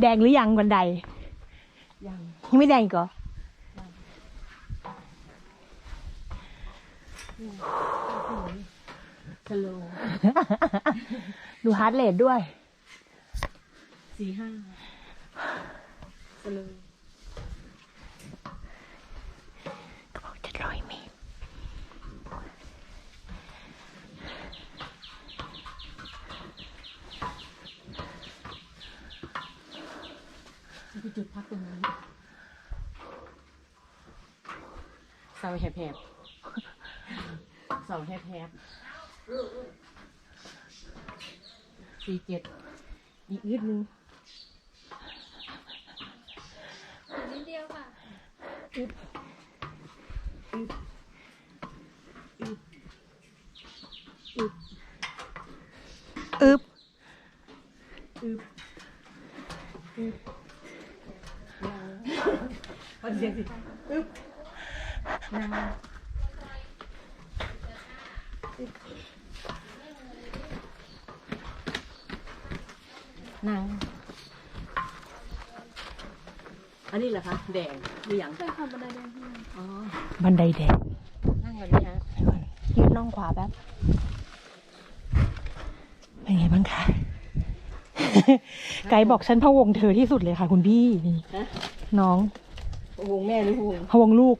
แดงหรือยังบันได ยังยังไม่แดงอีกเหรอสโลดูฮาร์ดเรทด้วย สี่ห้าสโล ก็บอกจะร้อยเมตร นี่ คือจุดพักตรงนี้เสาแหบๆเสาแหบๆสี่เจ็ดอีกยืดนึงนิดเดียวค่ะอึบ เอาเสียงสิอึ๊บนางนางอันนี้เหรอคะ แดงหรือยังใช่ค่ะบันไดแดงที่นั่นอ๋อ บันไดแดง นั่งแบบนี้ฮะเดี๋ยวก่อนยืดน่องขวาแป๊บ เป็นไงบ้างคะไกด์บอกฉันพะวงเธอที่สุดเลยค่ะคุณพี่นี่ฮะน้อง วงแม่หรือวงเขวงลูก